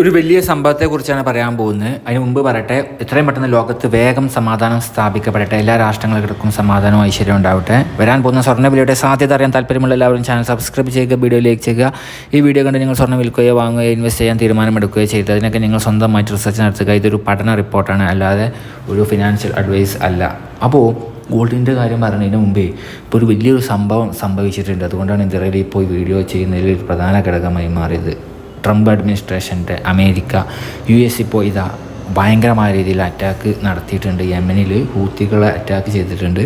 ഒരു വലിയ സംഭവത്തെക്കുറിച്ചാണ് പറയാൻ പോകുന്നത്. അതിന് മുമ്പ് പറയട്ടെ എത്രയും പെട്ടെന്ന് ലോകത്ത് വേഗം സമാധാനം സ്ഥാപിക്കപ്പെടട്ടെ. എല്ലാ രാഷ്ട്രങ്ങൾക്കും സമാധാനവും ഐശ്വര്യം ഉണ്ടാവട്ടെ. വരാൻ പോകുന്ന സ്വർണവിലയുടെ സാധ്യത അറിയാൻ താല്പര്യമുള്ള എല്ലാവരും ചാനൽ സബ്സ്ക്രൈബ് ചെയ്യുക വീഡിയോ ലൈക്ക് ചെയ്യുക. ഈ വീഡിയോ കണ്ട് നിങ്ങൾ സ്വർണം വിൽക്കുകയോ വാങ്ങുകയോ ഇൻവെസ്റ്റ് ചെയ്യാൻ തീരുമാനമെടുക്കുകയോ ചെയ്ത് അതിനൊക്കെ നിങ്ങൾ സ്വന്തമായിട്ട് റിസർച്ച് നടത്തുക. ഇതൊരു പഠന റിപ്പോർട്ടാണ്. അല്ലാതെ ഒരു ഫിനാൻഷ്യൽ അഡ്വൈസ് അല്ല. അപ്പോൾ ഗോൾഡിന്റെ കാര്യം പറയുന്നതിന് മുമ്പേ ഇപ്പോൾ ഒരു വലിയൊരു സംഭവം സംഭവിച്ചിട്ടുണ്ട്. അതുകൊണ്ടാണ് ഇന്ത്യയിൽ ഇപ്പോൾ വീഡിയോ ചെയ്യുന്നതിൽ ഒരു പ്രധാന ഘടകമായി മാറിയത്. ട്രംപ് അഡ്മിനിസ്ട്രേഷന്റെ അമേരിക്ക യു എസ് ഇപ്പോൾ ഇതാ ഭയങ്കരമായ രീതിയിൽ അറ്റാക്ക് നടത്തിയിട്ടുണ്ട്. യമനിൽ ഹൂത്തികളെ അറ്റാക്ക് ചെയ്തിട്ടുണ്ട്.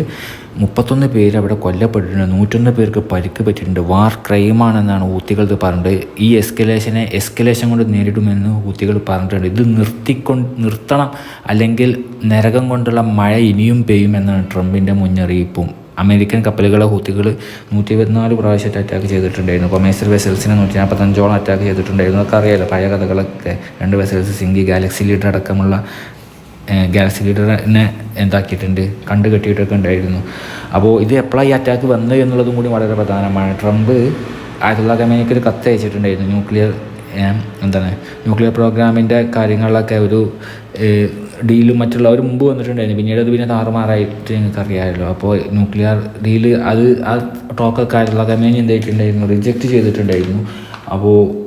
മുപ്പത്തൊന്ന് പേര് അവിടെ കൊല്ലപ്പെട്ടിട്ടുണ്ട്. നൂറ്റൊന്ന് പേർക്ക് പരിക്ക് പറ്റിയിട്ടുണ്ട്. വാർ ക്രൈമാണെന്നാണ് ഹൂത്തികൾ പറഞ്ഞിട്ട് ഈ എസ്കലേഷനെ എസ്കലേഷൻ കൊണ്ട് നേരിടുമെന്ന് ഹൂത്തികൾ പറഞ്ഞിട്ടുണ്ട്. ഇത് നിർത്തിക്കൊണ്ട് നിർത്തണം. അല്ലെങ്കിൽ നരകം കൊണ്ടുള്ള മഴ ഇനിയും പെയ്യുമെന്നാണ് ട്രംപിന്റെ മുന്നറിയിപ്പും. അമേരിക്കൻ കപ്പലുകളെ ഹൂത്തികൾ നൂറ്റി ഇരുപത്തിനാല് പ്രാവശ്യമായിട്ട് അറ്റാക്ക് ചെയ്തിട്ടുണ്ടായിരുന്നു. കൊമേഴ്സ്യൽ വെസൽസിനെ നൂറ്റി നാൽപ്പത്തഞ്ചോളം അറ്റാക്ക് ചെയ്തിട്ടുണ്ടായിരുന്നു. അതൊക്കെ അറിയാലോ പഴയ കഥകളൊക്കെ. രണ്ട് വെസൽസ് സിംഗി ഗാലക്സി ലീഡർ അടക്കമുള്ള ഗാലക്സി ലീഡറിനെ എന്താക്കിയിട്ടുണ്ട് കണ്ടു കെട്ടിയിട്ടൊക്കെ ഉണ്ടായിരുന്നു. അപ്പോൾ ഇത് എപ്പോഴാണ് ഈ അറ്റാക്ക് വന്നത് എന്നുള്ളതും കൂടി വളരെ പ്രധാനമാണ്. ട്രംപ് ആയിരത്തി തൊള്ളായിരത്തി അമേരിക്കയിൽ കത്ത് അയച്ചിട്ടുണ്ടായിരുന്നു. ന്യൂക്ലിയർ എന്താണ് ന്യൂക്ലിയർ പ്രോഗ്രാമിന്റെ കാര്യങ്ങളിലൊക്കെ ഒരു ഡീലും മറ്റുള്ളവർ മുമ്പ് വന്നിട്ടുണ്ടായിരുന്നു. പിന്നീട് അത് പിന്നെ താറുമാറായിട്ട് നിങ്ങൾക്ക് അറിയാമല്ലോ അപ്പോൾ ന്യൂക്ലിയർ ഡീൽ അത് ആ ടോക്കൊക്കെ ആയിട്ടുള്ള കമ്പനി എന്തായിട്ടുണ്ടായിരുന്നു? റിജക്റ്റ് ചെയ്തിട്ടുണ്ടായിരുന്നു. അപ്പോൾ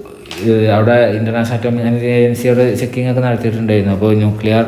അവിടെ ഇന്റർനാഷണൽ അറ്റോമിക് ഏജൻസിയോട് ചെക്കിംഗ് ഒക്കെ നടത്തിയിട്ടുണ്ടായിരുന്നു. അപ്പോൾ ന്യൂക്ലിയർ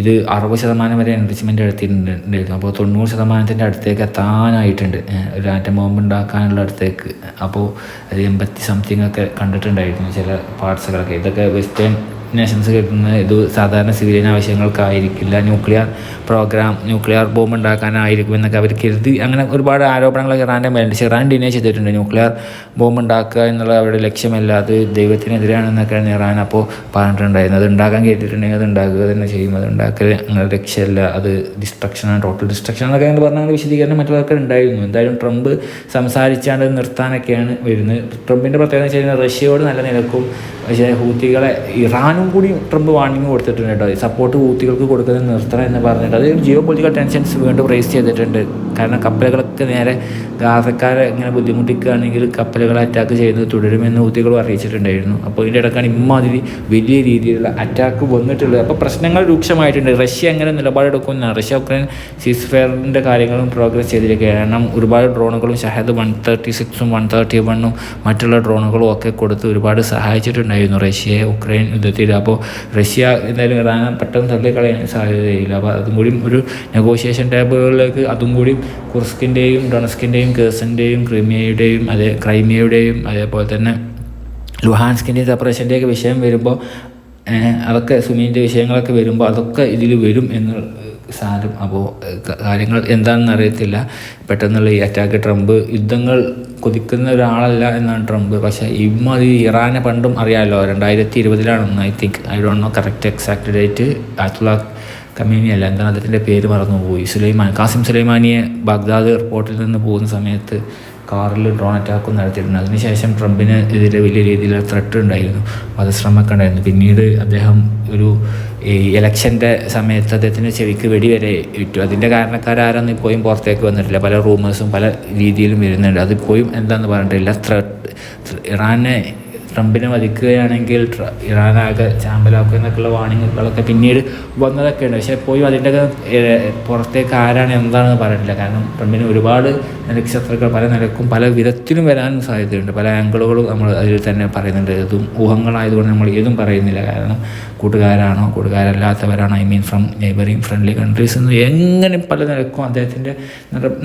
ഇത് അറുപത് ശതമാനം വരെ എൻറിച്ച്മെന്റ് എടുത്തിട്ടുണ്ടായിരുന്നു. അപ്പോൾ തൊണ്ണൂറ് ശതമാനത്തിന്റെ അടുത്തേക്ക് എത്താനായിട്ടുണ്ട്. ഒരു ആറ്റം ബോംബ് ഉണ്ടാക്കാനുള്ള അടുത്തേക്ക്. അപ്പോൾ അത് എൺപത്തി സംതിങ് ഒക്കെ കണ്ടിട്ടുണ്ടായിരുന്നു ചില പാർട്സുകളൊക്കെ ഇതൊക്കെ വെസ്റ്റേൺ നേഷൻസ് കേൾക്കുന്നത് ഇത് സാധാരണ സിവിലിയൻ ആവശ്യങ്ങൾക്കായിരിക്കില്ല. ന്യൂക്ലിയർ പ്രോഗ്രാം ന്യൂക്ലിയർ ബോംബ് ഉണ്ടാക്കാനായിരിക്കും എന്നൊക്കെ അവർ കരുതി. അങ്ങനെ ഒരുപാട് ആരോപണങ്ങൾ ഇറാന്റെ മേലുണ്ട് ഇറാൻ ഡിനേ ചെയ്തിട്ടുണ്ട്. ന്യൂക്ലിയർ ബോംബ് ഉണ്ടാക്കുക എന്നുള്ള അവരുടെ ലക്ഷ്യമല്ല. അത് ദൈവത്തിനെതിരാണെന്നൊക്കെയാണ് ഇറാൻ അപ്പോൾ പറഞ്ഞിട്ടുണ്ടായിരുന്നത്. അത് ഉണ്ടാക്കാൻ കേട്ടിട്ടുണ്ടെങ്കിൽ അത് ഉണ്ടാക്കുക തന്നെ ചെയ്യും. അത് ഉണ്ടാക്കൽ അങ്ങനെ ലക്ഷ്യമല്ല. അത് ഡിസ്ട്രക്ഷനാണ് ടോട്ടൽ ഡിസ്ട്രക്ഷൻ എന്നൊക്കെ അങ്ങനെ പറഞ്ഞ വിശദീകരണം മറ്റുള്ളവർക്ക് ഉണ്ടായിരുന്നു. എന്തായാലും ട്രംപ് സംസാരിച്ചാണ്ട് നിർത്താനൊക്കെയാണ് വരുന്നത്. ട്രംപിന്റെ പ്രത്യേകത വെച്ച് കഴിഞ്ഞാൽ റഷ്യയോട് നല്ല നിലക്കും. പക്ഷേ ഹൂത്തികളെ ഇറാനും കൂടി ട്രംപ് വാണിംഗ് കൊടുത്തിട്ടുണ്ട് കേട്ടോ. സപ്പോർട്ട് കൂത്തികൾക്ക് കൊടുക്കുന്നത് നിർത്തണം എന്ന് പറഞ്ഞിട്ട്. അത് ജിയോ പൊളിറ്റിക്കൽ ടെൻഷൻസ് വീണ്ടും റേസ് ചെയ്തിട്ടുണ്ട്. കാരണം കപ്പലുകളൊക്കെ നേരെ ഗാസക്കാരെ ഇങ്ങനെ ബുദ്ധിമുട്ടിക്കുകയാണെങ്കിൽ കപ്പലുകളെ അറ്റാക്ക് ചെയ്യുന്നത് തുടരുമെന്ന് ഹൂത്തികളും അറിയിച്ചിട്ടുണ്ടായിരുന്നു. അപ്പോൾ ഇതിന്റെ ഇടക്കാണ് ഇമ്മാതിരി വലിയ രീതിയിലുള്ള അറ്റാക്ക് വന്നിട്ടുള്ളത്. അപ്പോൾ പ്രശ്നങ്ങൾ രൂക്ഷമായിട്ടുണ്ട്. റഷ്യ എങ്ങനെ നിലപാടെടുക്കുന്ന റഷ്യ ഉക്രൈൻ സീസ് ഫെയറിന്റെ കാര്യങ്ങളും പ്രോഗ്രസ് ചെയ്തിരിക്കുകയാണ്. കാരണം ഒരുപാട് ഡ്രോണുകളും ഷഹദ് വൺ തേർട്ടി സിക്സും വൺ തേർട്ടി വണ്ണും മറ്റുള്ള ഡ്രോണുകളും ഒക്കെ കൊടുത്ത് ഒരുപാട് സഹായിച്ചിട്ടുണ്ടായിരുന്നു റഷ്യയെ ഉക്രൈൻ യുദ്ധത്തിൽ. അപ്പോൾ റഷ്യ എന്തായാലും ഇറാൻ പെട്ടെന്ന് തള്ളിക്കളയാൻ സാധ്യതയില്ല. അപ്പോൾ അതും കൂടി ഒരു നെഗോഷിയേഷൻ ടേബിളുകളിലേക്ക് അതും കൂടി കുർസ്കിന്റെയും ഡൊണസ്കിന്റെയും കേഴ്സന്റെയും ക്രിമിയയുടെയും അതേ ക്രൈമിയയുടെയും അതേപോലെ തന്നെ ലുഹാൻസ്കിന്റെയും സെപ്പറേഷന്റെയൊക്കെ വിഷയം വരുമ്പോൾ അതൊക്കെ സുമീന്റെ വിഷയങ്ങളൊക്കെ വരുമ്പോൾ അതൊക്കെ ഇതിൽ വരും എന്ന് സാരം അപ്പോൾ കാര്യങ്ങൾ എന്താണെന്ന് അറിയത്തില്ല. പെട്ടെന്നുള്ള ഈ അറ്റാക്ക് ട്രംപ് യുദ്ധങ്ങൾ കൊതിക്കുന്ന ഒരാളല്ല എന്നാണ് ട്രംപ്. പക്ഷേ ഇമ്മാതിരി ഇറാനെ പണ്ടും അറിയാമല്ലോ രണ്ടായിരത്തി ഇരുപതിലാണെന്ന് I think. I don't know correct exact date. ആയിരത്തി കമ്മ്യൂണി അല്ല എന്താണ് അദ്ദേഹത്തിന്റെ പേര് മറന്നുപോയി. സുലൈമാൻ കാസിം സുലൈമാനിയെ ബാഗ്ദാദ് എയർപോർട്ടിൽ നിന്ന് പോകുന്ന സമയത്ത് കാറിൽ ഡ്രോൺ അറ്റാക്കും നടത്തിയിട്ടുണ്ട് അതിനുശേഷം ട്രംപിന് എതിരെ വലിയ രീതിയിലുള്ള ത്രെട്ട് ഉണ്ടായിരുന്നു. വധശ്രമമൊക്കെ ഉണ്ടായിരുന്നു. പിന്നീട് അദ്ദേഹം ഒരു ഈ ഇലക്ഷന്റെ സമയത്ത് അദ്ദേഹത്തിന്റെ ചെവിക്ക് വെടി വരെ ഇട്ടു. അതിന്റെ കാരണക്കാരാരൊന്നും ഇപ്പോഴും പുറത്തേക്ക് വന്നിട്ടില്ല. പല റൂമേഴ്സും പല രീതിയിലും വരുന്നുണ്ട്. അതിപ്പോഴും എന്താണെന്ന് പറഞ്ഞിട്ടില്ല. ത്രെട്ട് ഇറാനെ ട്രംപിനെ വധിക്കുകയാണെങ്കിൽ ഇറാനാകെ ചാമ്പലാക്കും എന്നൊക്കെയുള്ള വാണിങ്ങുകളൊക്കെ പിന്നീട് വന്നതൊക്കെ ഉണ്ട്. പക്ഷേ പോയി അതിന്റെയൊക്കെ പുറത്തേക്ക് ആരാണ് എന്താണെന്ന് പറയുന്നില്ല കാരണം ട്രംപിന് ഒരുപാട് നക്ഷത്രങ്ങൾ പല നിലക്കും പല വിധത്തിലും വരാനും സാധ്യതയുണ്ട്. പല ആംഗിളുകളും നമ്മൾ അതിൽ തന്നെ പറയുന്നുണ്ട്. ഇതും ഊഹങ്ങളായതുകൊണ്ട് നമ്മൾ ഏതും പറയുന്നില്ല. കാരണം കൂട്ടുകാരാണോ കൂട്ടുകാരല്ലാത്തവരാണോ I mean from neighbouring friendly countries എന്ന് എങ്ങനെ പല നിലക്കും അദ്ദേഹത്തിന്റെ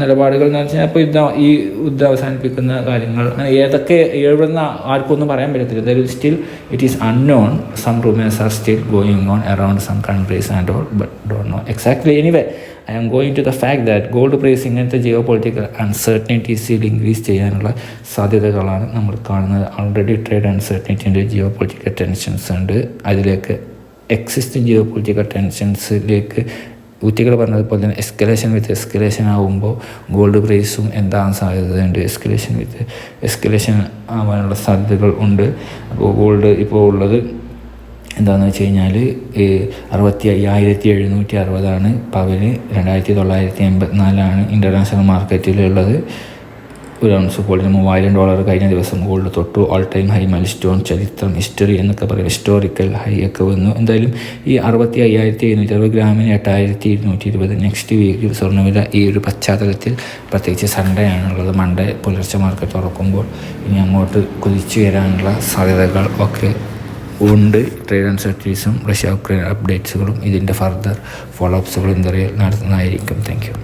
നിലപാടുകൾ എന്ന് വെച്ചാൽ അപ്പോൾ ഈ യുദ്ധം അവസാനിപ്പിക്കുന്ന കാര്യങ്ങൾ ഏതൊക്കെ എഴുതുന്ന ആർക്കൊന്നും പറയാൻ പറ്റത്തില്ല there still it is unknown some rumours are still going on around some countries and all but don't know exactly anyway I am going to the fact that gold price ഇങ്ങനത്തെ ജിയോ പൊളിറ്റിക്കൽ അൺസർട്ടനിറ്റീസിൽ increase ചെയ്യാനുള്ള സാധ്യതകളാണ് നമ്മൾ കാണുന്നത്. Already trade അൺസർട്ടനിറ്റിന്റെ geopolitical tensions ഉണ്ട്. അതിലേക്ക് existing geopolitical ടെൻഷൻസിലേക്ക് ഊറ്റികൾ പറഞ്ഞതുപോലെ തന്നെ എസ്കലേഷൻ വിത്ത് എസ്കലേഷൻ ആകുമ്പോൾ ഗോൾഡ് പ്രൈസും എന്താകാൻ സാധ്യതയുണ്ട്? എസ്കലേഷൻ വിത്ത് എസ്കലേഷൻ ആവാനുള്ള സാധ്യതകൾ ഉണ്ട്. അപ്പോൾ ഗോൾഡ് ഇപ്പോൾ ഉള്ളത് എന്താണെന്ന് വെച്ച് കഴിഞ്ഞാൽ അറുപത്തി അയ്യായിരത്തി എഴുന്നൂറ്റി അറുപതാണ്. പവന് രണ്ടായിരത്തി തൊള്ളായിരത്തി എൺപത്തിനാലാണ് ഇന്റർനാഷണൽ മാർക്കറ്റിലുള്ളത് ഒരു ഔൺസ് ഗോൾഡിന് മൂവായിരം ഡോളർ കഴിഞ്ഞ ദിവസം ഗോൾഡ് തൊട്ടു all time high milestone ചരിത്രം ഹിസ്റ്ററി എന്നൊക്കെ പറയും ഹിസ്റ്റോറിക്കൽ ഹൈ ഒക്കെ വന്നു. എന്തായാലും ഈ അറുപത്തി അയ്യായിരത്തി എഴുന്നൂറ്റി അറുപത് ഗ്രാമിന് എട്ടായിരത്തി ഇരുന്നൂറ്റി ഇരുപത് നെക്സ്റ്റ് വീക്കിൽ സ്വർണവില ഈ ഒരു പശ്ചാത്തലത്തിൽ പ്രത്യേകിച്ച് സൺഡേ ആണുള്ളത്. മൺഡേ പുലർച്ചെ മാർക്കറ്റ് തുറക്കുമ്പോൾ ഇനി അങ്ങോട്ട് കുതിച്ചു വരാനുള്ള സാധ്യതകൾ ഒക്കെ ഉണ്ട്. ട്രേഡ് അൺസർട്ടീസും റഷ്യ ഉക്രൈൻ അപ്ഡേറ്റ്സുകളും ഇതിന്റെ ഫർദർ ഫോളോ അപ്സുകളും എന്തറിയാൽ നടത്തുന്നതായിരിക്കും. Thank you